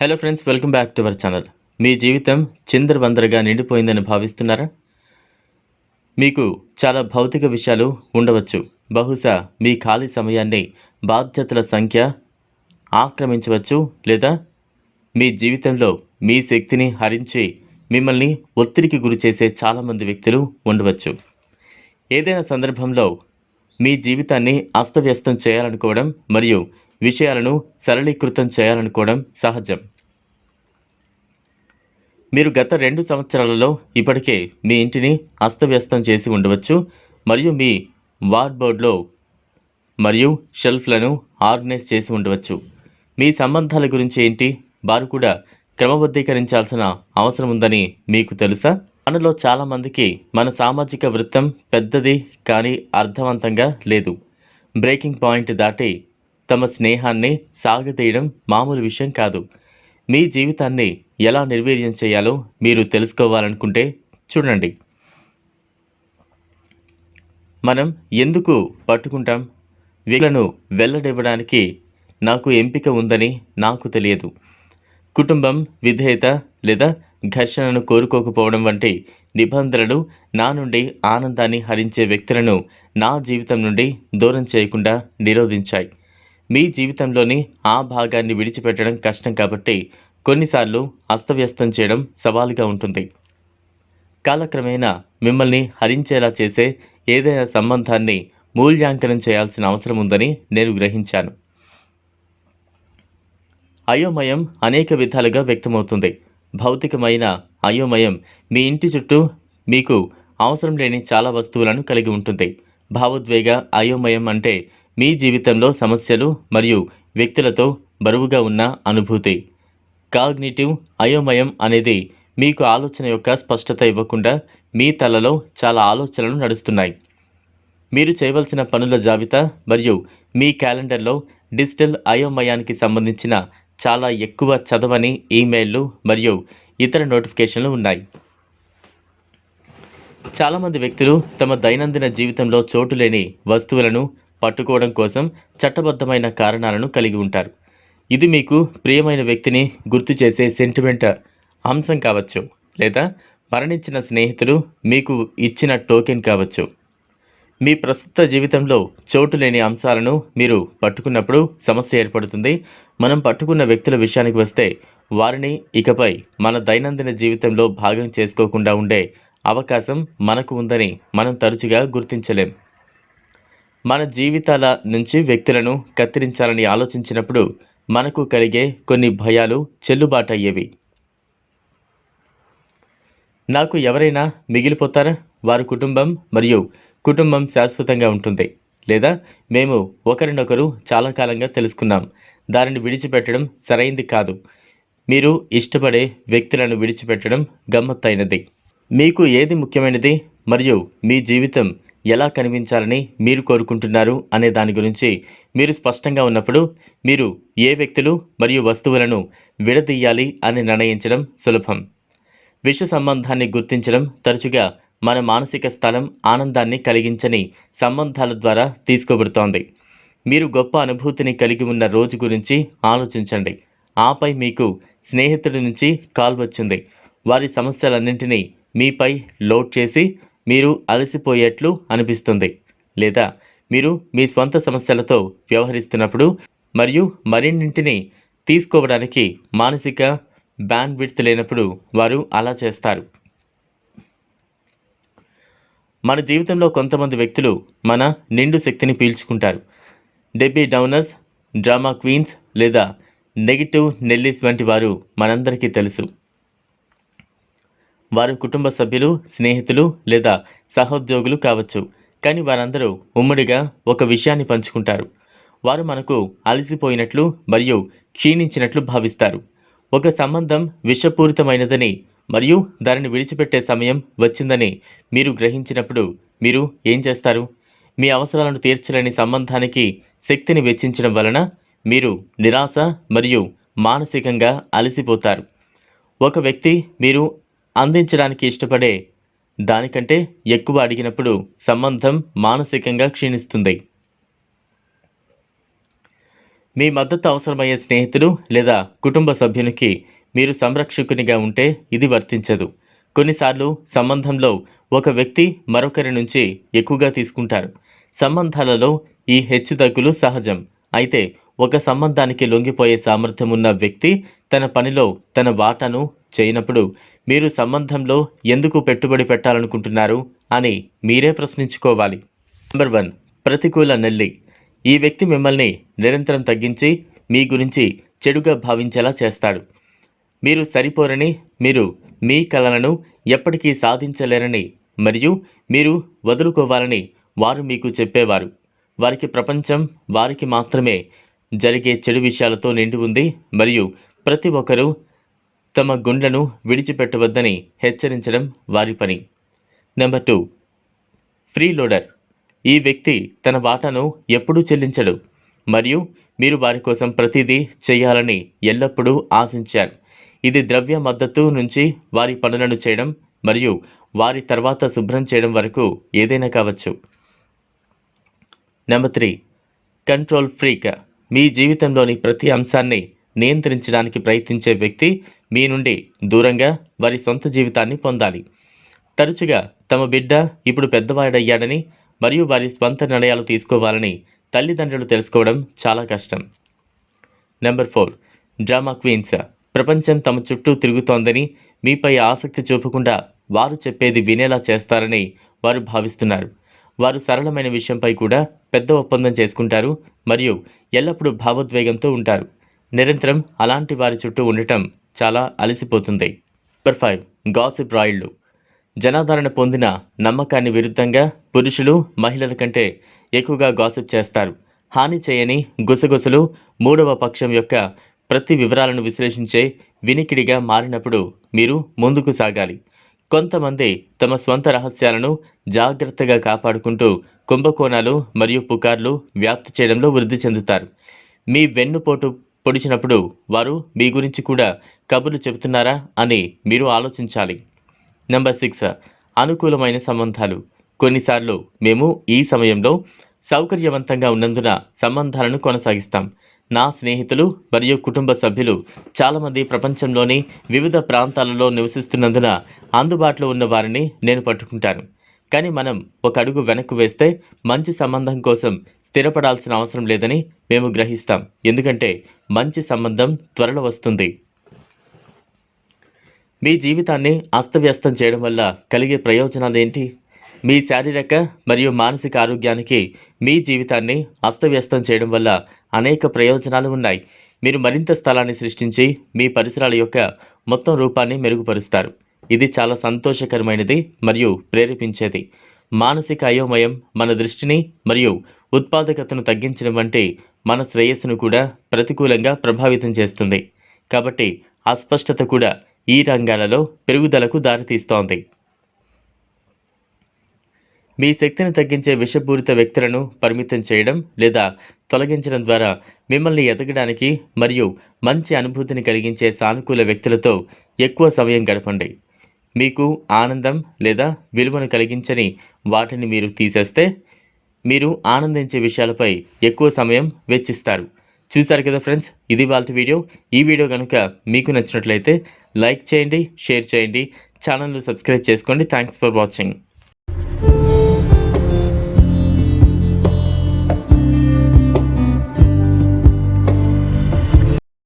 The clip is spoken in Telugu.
Hello friends welcome back to our channel మీ జీవితం చిందరవందరగా నిండిపోయిందని భావిస్తున్నారా? మీకు చాలా భౌతిక విషయాలు ఉండవచ్చు. బహుశా మీ ఖాళీ సమయాన్ని బాధ్యతల సంఖ్య ఆక్రమించవచ్చు లేదా మీ జీవితంలో మీ శక్తిని హరించి మిమ్మల్ని ఒత్తిడికి గురి చేసే చాలామంది వ్యక్తులు ఉండవచ్చు. ఏదైనా సందర్భంలో మీ జీవితాన్ని అస్తవ్యస్తం చేయాలనుకోవడం మరియు విషయాలను సరళీకృతం చేయాలనుకోవడం సహజం. మీరు గత రెండు సంవత్సరాలలో ఇప్పటికే మీ ఇంటిని అస్తవ్యస్తం చేసి ఉండవచ్చు మరియు మీ వార్డ్బోర్డ్లో మరియు షెల్ఫ్లను ఆర్గనైజ్ చేసి ఉండవచ్చు. మీ సంబంధాల గురించి ఏంటి? వారు కూడా క్రమబద్ధీకరించాల్సిన అవసరం ఉందని మీకు తెలుసా? మనలో చాలామందికి మన సామాజిక వృత్తం పెద్దది కానీ అర్థవంతంగా లేదు. బ్రేకింగ్ పాయింట్ దాటి తమ స్నేహాన్ని సాగదీయడం మామూలు విషయం కాదు. మీ జీవితాన్ని ఎలా నిర్వీర్యం చేయాలో మీరు తెలుసుకోవాలనుకుంటే చూడండి. మనం ఎందుకు పట్టుకుంటాం? వ్యక్తులను వెల్లడివ్వడానికి నాకు ఎంపిక ఉందని నాకు తెలియదు. కుటుంబం విధేయత లేదా ఘర్షణను కోరుకోకపోవడం వంటి నిబంధనలు నా నుండి ఆనందాన్ని హరించే వ్యక్తులను నా జీవితం నుండి దూరం చేయకుండా నిరోధించాయి. మీ జీవితంలోని ఆ భాగాన్ని విడిచిపెట్టడం కష్టం కాబట్టి కొన్నిసార్లు అస్తవ్యస్తం చేయడం సవాలుగా ఉంటుంది. కాలక్రమేణా మిమ్మల్ని హరించేలా చేసే ఏదైనా సంబంధాన్ని మూల్యాంకనం చేయాల్సిన అవసరం ఉందని నేను గ్రహించాను. అయోమయం అనేక విధాలుగా వ్యక్తమవుతుంది. భౌతికమైన అయోమయం మీ ఇంటి చుట్టూ మీకు అవసరం లేని చాలా వస్తువులను కలిగి ఉంటుంది. భావోద్వేగ అయోమయం అంటే మీ జీవితంలో సమస్యలు మరియు వ్యక్తులతో బరువుగా ఉన్న అనుభూతి. కాగ్నిటివ్ అయోమయం అనేది మీకు ఆలోచన యొక్క స్పష్టత ఇవ్వకుండా మీ తలలో చాలా ఆలోచనలు నడుస్తున్నాయి. మీరు చేయవలసిన పనుల జాబితా మరియు మీ క్యాలెండర్లో డిజిటల్ అయోమయానికి సంబంధించిన చాలా ఎక్కువ చదవని ఈమెయిల్లు మరియు ఇతర నోటిఫికేషన్లు ఉన్నాయి. చాలామంది వ్యక్తులు తమ దైనందిన జీవితంలో చోటు లేని వస్తువులను పట్టుకోవడం కోసం చట్టబద్ధమైన కారణాలను కలిగి ఉంటారు. ఇది మీకు ప్రియమైన వ్యక్తిని గుర్తు చేసే సెంటిమెంట్ అంశం కావచ్చు లేదా మరణించిన స్నేహితులు మీకు ఇచ్చిన టోకెన్ కావచ్చు. మీ ప్రస్తుత జీవితంలో చోటు లేని అంశాలను మీరు పట్టుకున్నప్పుడు సమస్య ఏర్పడుతుంది. మనం పట్టుకున్న వ్యక్తుల విషయానికి వస్తే వారిని ఇకపై మన దైనందిన జీవితంలో భాగం చేసుకోకుండా ఉండే అవకాశం మనకు ఉందని మనం తరచుగా గుర్తించలేం. మన జీవితాల నుంచి వ్యక్తులను కత్తిరించాలని ఆలోచించినప్పుడు మనకు కలిగే కొన్ని భయాలు చెల్లుబాటయ్యేవి నాకు ఎవరైనా మిగిలిపోతారా? వారి కుటుంబం మరియు కుటుంబం శాశ్వతంగా ఉంటుంది. లేదా మేము ఒకరినొకరు చాలా కాలంగా తెలుసుకున్నాం. దానిని విడిచిపెట్టడం సరైంది కాదు. మీరు ఇష్టపడే వ్యక్తులను విడిచిపెట్టడం గమ్మత్తైనది. మీకు ఏది ముఖ్యమైనది? మరియు మీ జీవితం ఎలా కనిపించాలని మీరు కోరుకుంటున్నారు అనే దాని గురించి మీరు స్పష్టంగా ఉన్నప్పుడు మీరు ఏ వ్యక్తులు మరియు వస్తువులను విడదీయాలి అని నిర్ణయించడం సులభం. విష సంబంధాన్ని గుర్తించడం తరచుగా మన మానసిక స్థలం ఆనందాన్ని కలిగించని సంబంధాల ద్వారా తీసుకోబడుతోంది. మీరు గొప్ప అనుభూతిని కలిగి ఉన్న రోజు గురించి ఆలోచించండి. ఆపై మీకు స్నేహితుడి నుంచి కాల్ వచ్చింది. వారి సమస్యలన్నింటినీ మీపై లోడ్ చేసి మీరు అలసిపోయేట్లు అనిపిస్తుంది. లేదా మీరు మీ స్వంత సమస్యలతో వ్యవహరిస్తున్నప్పుడు మరియు మరిన్నింటిని తీసుకోవడానికి మానసిక బ్యాండ్విడ్త్ లేనప్పుడు వారు అలా చేస్తారు. మన జీవితంలో కొంతమంది వ్యక్తులు మన నిండు శక్తిని పీల్చుకుంటారు. డెబ్బీ డౌనర్స్ డ్రామా క్వీన్స్ లేదా నెగిటివ్ నెల్లీస్ వంటి వారు మనందరికీ తెలుసు. వారు కుటుంబ సభ్యులు స్నేహితులు లేదా సహోద్యోగులు కావచ్చు. కానీ వారందరూ ఉమ్మడిగా ఒక విషయాన్ని పంచుకుంటారు. వారు మనకు అలసిపోయినట్లు మరియు క్షీణించినట్లు భావిస్తారు. ఒక సంబంధం విషపూరితమైనదని మరియు దానిని విడిచిపెట్టే సమయం వచ్చిందని మీరు గ్రహించినప్పుడు మీరు ఏం చేస్తారు? మీ అవసరాలను తీర్చలేని సంబంధానికి శక్తిని వెచ్చించడం వలన మీరు నిరాశ మరియు మానసికంగా అలసిపోతారు. ఒక వ్యక్తి మీరు అందించడానికి ఇష్టపడే దానికంటే ఎక్కువ అడిగినప్పుడు సంబంధం మానసికంగా క్షీణిస్తుంది. మీ మద్దతు అవసరమయ్యే స్నేహితుడు లేదా కుటుంబ సభ్యునికి మీరు సంరక్షకునిగా ఉంటే ఇది వర్తించదు. కొన్నిసార్లు సంబంధంలో ఒక వ్యక్తి మరొకరి నుంచి ఎక్కువగా తీసుకుంటారు. సంబంధాలలో ఈ హెచ్చుతగ్గులు సహజం. అయితే ఒక సంబంధానికి లొంగిపోయే సామర్థ్యం ఉన్న వ్యక్తి తన పనిలో తన వాటాను చేయనప్పుడు మీరు సంబంధంలో ఎందుకు పెట్టుబడి పెట్టాలనుకుంటున్నారు అని మీరే ప్రశ్నించుకోవాలి. నెంబర్ వన్ ప్రతికూల నెల్లి. ఈ వ్యక్తి మిమ్మల్ని నిరంతరం తగ్గించి మీ గురించి చెడుగా భావించేలా చేస్తాడు. మీరు సరిపోరని మీరు మీ కలలను ఎప్పటికీ సాధించలేరని మరియు మీరు వదులుకోవాలని వారు మీకు చెప్పేవారు. వారికి ప్రపంచం వారికి మాత్రమే జరిగే చెడు విషయాలతో నిండి ఉంది మరియు ప్రతి ఒక్కరూ తమ గుండ్లను విడిచిపెట్టవద్దని హెచ్చరించడం వారి పని. Number two. Free loader. ఈ వ్యక్తి తన వాటాను ఎప్పుడూ చెల్లించడు. మరియు మీరు వారి కోసం ప్రతిదీ చేయాలని ఎల్లప్పుడూ ఆశించారు. ఇది ద్రవ్య మద్దతు నుంచి వారి పనులను చేయడం మరియు వారి తర్వాత శుభ్రం చేయడం వరకు ఏదైనా కావచ్చు. Number three. Control freak. మీ జీవితంలోని ప్రతి అంశాన్ని నియంత్రించడానికి ప్రయత్నించే వ్యక్తి మీ నుండి దూరంగా వారి సొంత జీవితాన్ని పొందాలి. తరచుగా తమ బిడ్డ ఇప్పుడు పెద్దవాడయ్యాడని మరియు వారి స్వంత నిర్ణయాలు తీసుకోవాలని తల్లిదండ్రులు తెలుసుకోవడం చాలా కష్టం. Number four. Drama queens. ప్రపంచం తమ చుట్టూ తిరుగుతోందని మీపై ఆసక్తి చూపకుండా వారు చెప్పేది వినేలా చేస్తారని వారు భావిస్తున్నారు. వారు సరళమైన విషయంపై కూడా పెద్ద ఒప్పందం చేసుకుంటారు మరియు ఎల్లప్పుడూ భావోద్వేగంతో ఉంటారు. నిరంతరం అలాంటి వారి చుట్టూ ఉండటం చాలా అలసిపోతుంది. నెంబర్ ఫైవ్ గాసిప్ రాయిళ్ళు. జనాదరణ పొందిన నమ్మకాన్ని విరుద్ధంగా పురుషులు మహిళల కంటే ఎక్కువగా గాసిప్ చేస్తారు. హాని చేయని గుసగుసలు మూడవ పక్షం యొక్క ప్రతి వివరాలను విశ్లేషించే వినికిడిగా మారినప్పుడు మీరు ముందుకు సాగాలి. కొంతమంది తమ స్వంత రహస్యాలను జాగ్రత్తగా కాపాడుకుంటూ కుంభకోణాలు మరియు పుకార్లు వ్యాప్తి చేయడంలో వృద్ధి చెందుతారు. మీ వెన్నుపోటు పొడిచినప్పుడు వారు మీ గురించి కూడా కబుర్లు చెబుతున్నారా అని మీరు ఆలోచించాలి. Number six. అనుకూలమైన సంబంధాలు. కొన్నిసార్లు మేము ఈ సమయంలో సౌకర్యవంతంగా ఉన్నందున సంబంధాలను కొనసాగిస్తాం. నా స్నేహితులు మరియు కుటుంబ సభ్యులు చాలామంది ప్రపంచంలోని వివిధ ప్రాంతాలలో నివసిస్తున్నందున అందుబాటులో ఉన్న వారిని నేను పట్టుకుంటాను. కానీ మనం ఒక అడుగు వెనక్కు వేస్తే మంచి సంబంధం కోసం స్థిరపడాల్సిన అవసరం లేదని మేము గ్రహిస్తాం. ఎందుకంటే మంచి సంబంధం త్వరలో వస్తుంది. మీ జీవితాన్ని అస్తవ్యస్తం చేయడం వల్ల కలిగే ప్రయోజనాలు ఏంటి? మీ శారీరక మరియు మానసిక ఆరోగ్యానికి మీ జీవితాన్ని అస్తవ్యస్తం చేయడం వల్ల అనేక ప్రయోజనాలు ఉన్నాయి. మీరు మరింత స్థలాన్ని సృష్టించి మీ పరిసరాల యొక్క మొత్తం రూపాన్ని మెరుగుపరుస్తారు. ఇది చాలా సంతోషకరమైనది మరియు ప్రేరేపించేది. మానసిక అయోమయం మన దృష్టిని మరియు ఉత్పాదకతను తగ్గించడం వంటి మన శ్రేయస్సును కూడా ప్రతికూలంగా ప్రభావితం చేస్తుంది. కాబట్టి అస్పష్టత కూడా ఈ రంగాలలో పెరుగుదలకు దారితీస్తోంది. మీ శక్తిని తగ్గించే విషపూరిత వ్యక్తులను పరిమితం చేయడం లేదా తొలగించడం ద్వారా మిమ్మల్ని ఎదగడానికి మరియు మంచి అనుభూతిని కలిగించే సానుకూల వ్యక్తులతో ఎక్కువ సమయం గడపండి. మీకు ఆనందం లేదా విలువను కలిగించని వాటిని మీరు తీసేస్తే మీరు ఆనందించే విషయాలపై ఎక్కువ సమయం వెచ్చిస్తారు. చూసారు కదా ఫ్రెండ్స్? ఇది వాళ్ళ వీడియో. ఈ వీడియో కనుక మీకు నచ్చినట్లయితే లైక్ చేయండి షేర్ చేయండి ఛానల్ను సబ్స్క్రైబ్ చేసుకోండి. Thanks for watching